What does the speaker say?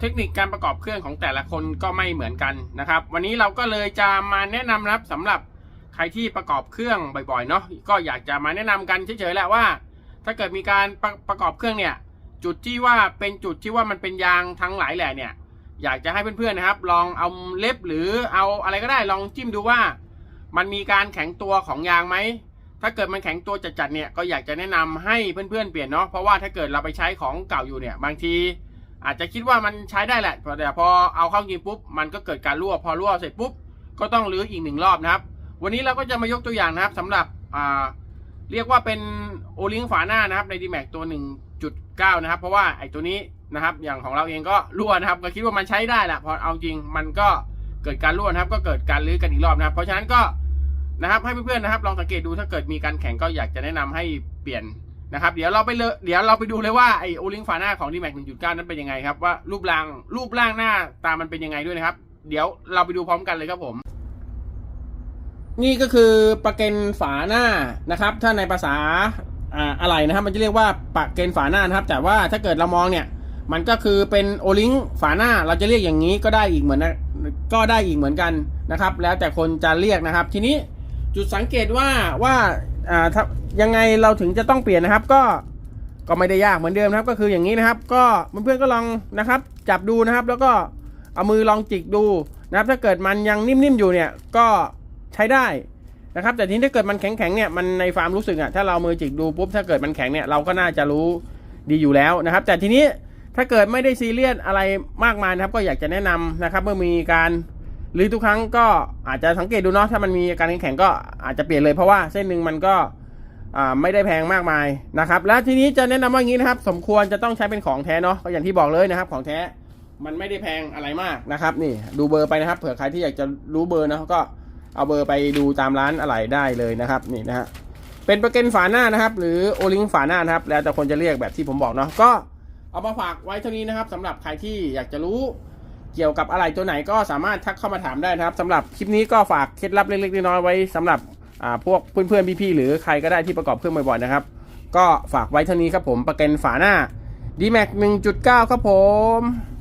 เทคนิคการประกอบเครื่องของแต่ละคนก็ไม่เหมือนกันนะครับ วันนี้เราก็เลยจะมาแนะนำนะครับสำหรับใครที่ประกอบเครื่องบ่อยๆเนาะก็อยากจะมาแนะนำกันเฉยๆแหละว่า ถ้าเกิดมีการประประกอบเครื่องเนี่ย จุดที่ว่าเป็นจุดที่ว่ามันเป็นยางทั้งหลายแหล่เนี่ย อยากจะให้เพื่อนๆนะครับ ลองเอาเล็บหรือเอาอะไรก็ได้ลองจิ้มดูว่า มันมีการแข็งตัวของยางไหมถ้าเกิดมันแข็งตัวจัดๆเนี่ยก็อยากจะแนะนำให้เพื่อนๆเปลี่ยนเนาะเพราะว่าถ้าเกิดเราไปใช้ของเก่าอยู่เนี่ย บางที อาจจะคิดว่ามันใช้ได้แหละแต่พอเอาเข้าจริงปุ๊บมันก็เกิดการรั่วพอรั่วเสร็จปุ๊บก็ต้องรื้ออีกหนึ่งรอบนะครับ วันนี้เราก็จะมายกตัวอย่างนะครับสำหรับอ่าเรียกว่าเป็นโอลิงฝาหน้านะครับใน d m a x ตัว 1.9 นะครับ เพราะว่าไอ้ตัวนี้นะครับอย่างของเราเองก็รั่วนะครับ ก็คิดว่ามันใช้ได้แหละพอเอาจริงมันก็เกิดการรั่วนะครับ ก็เกิดการรื้อกันอีกรอบนะครับ เพราะฉะนั้นก็นะครับให้เพื่อนๆนะครับลองสังเกตดูถ้าเกิดมีการแข่งก็อยากจะแนะนำให้เปลี่ยน นะครับเดี๋ยวเราไปเลเดี๋ยวเราไปดูเลยว่าไอโอลิงฝาหน้าของ d m a x 1.9 นั้นเป็นยังไงครับว่ารูปร่างรูปร่างหน้าตามันเป็นยังไงด้วยนะครับ เดี๋ยวเราไปดูพร้อมกันเลยครับผม นี่ก็คือประเก็นฝาหน้านะครับ ถ้าในภาษาอ่าอะไรนะครับ มันจะเรียกว่าประเก็นฝาหน้านะครับ แต่ว่าถ้าเกิดเรามองเนี่ย มันก็คือเป็นโอลิงฝาหน้าเราจะเรียกอย่างนี้ก็ได้อีกเหมือนก็ได้อีกเหมือนกันนะครับ แล้วแต่คนจะเรียกนะครับทีนี้ จุดสังเกตว่าว่าอ่ายังไงเราถึงจะต้องเปลี่ยนนะครับ ก็ก็ไม่ได้ยากเหมือนเดิมนะครับ ก็คืออย่างนี้นะครับ ก็เพื่อนๆก็ลองนะครับ จับดูนะครับ แล้วก็เอามือลองจิกดูนะครับ ถ้าเกิดมันยังนิ่มๆอยู่เนี่ยก็ใช้ได้นะครับ แต่ทีนี้ถ้าเกิดมันแข็งๆเนี่ยมันในความรู้สึกอะถ้าเรามือจิกดูปุ๊บถ้าเกิดมันแข็งเนี่ยเราก็น่าจะรู้ดีอยู่แล้วนะครับ แต่ทีนี้ถ้าเกิดไม่ได้ซีเรียสอะไรมากมายนะครับ ก็อยากจะแนะนำนะครับ เมื่อมีการ หรือทุกครั้งก็อาจจะสังเกตดูเนาะถ้ามันมีการแข็งก็อาจจะเปลี่ยนเลยเพราะว่าเส้นหนึ่งมันก็ไม่ได้แพงมากมายนะครับ แล้วทีนี้จะแนะนำว่าอย่างนี้นะครับ สมควรจะต้องใช้เป็นของแท้เนาะก็อย่างที่บอกเลยนะครับ ของแท้มันไม่ได้แพงอะไรมากนะครับ นี่ดูเบอร์ไปนะครับ เผื่อใครที่อยากจะรู้เบอร์นะก็เอาเบอร์ไปดูตามร้านอะไรได้เลยนะครับนี่นะฮะเป็นประกันฝาหน้านะครับ หรือโอลิงฝาหน้านะครับ แล้วแต่คนจะเรียกแบบที่ผมบอกเนาะก็เอามาฝากไว้เท่านี้นะครับสำหรับใครที่อยากจะรู้ เกี่ยวกับอะไรตัวไหนก็สามารถทักเข้ามาถามได้นะครับสำหรับคลิปนี้ก็ฝากเคล็ดลับเล็กๆน้อยๆไว้สำหรับพวกเพื่อนๆพี่ๆหรือใครก็ได้ที่ประกอบเครื่องบ่อยๆนะครับ ก็ฝากไว้เท่านี้ครับผมประกันฝาหน้า d m a x 1.9 ครับผม